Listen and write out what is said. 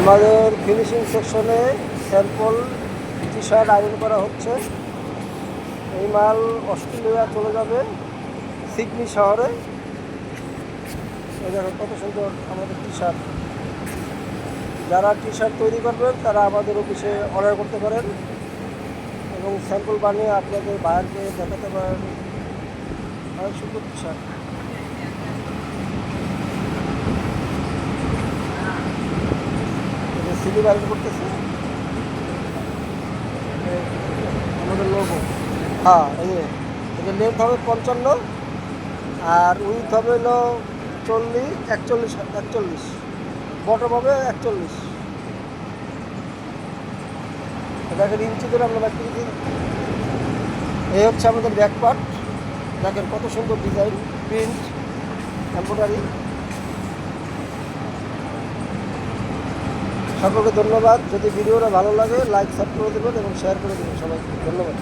আমাদের ফিনিশিং সেকশনে sample T shirt iron করা হচ্ছে। এই মাল অস্ট্রেলিয়া চলে যাবে সিডনি শহরে। দেখো কত সুন্দর আমাদের টি শার্ট যারা টি শার্ট তৈরি করবেন, তারা আমাদের অফিসে অর্ডার করতে পারেন এবং স্যাম্পল বানিয়ে আপনাদের বাইরকে দেখাতে পারেন। অনেক সুন্দর টি শার্ট সিলি বাইর করতেছে আমাদের লোগো হ্যাঁ এই যে লেন্থ হবে পঞ্চান্ন, আর উইথ হবে হলো চল্লিশ, একচল্লিশ একচল্লিশ। বটম হবে একচল্লিশ। দেখেন ইঞ্চি করে আমরা ব্যাক দিই এই হচ্ছে আমাদের ব্যাক পার্ট দেখেন কত সুন্দর ডিজাইন প্রিন্ট এম্ব্রয়ডারি সকলকে ধন্যবাদ। যদি ভিডিওটা ভালো লাগে লাইক সাবস্ক্রাইব করে দেবেন এবং শেয়ার করে দেবেন সবাইকে। ধন্যবাদ।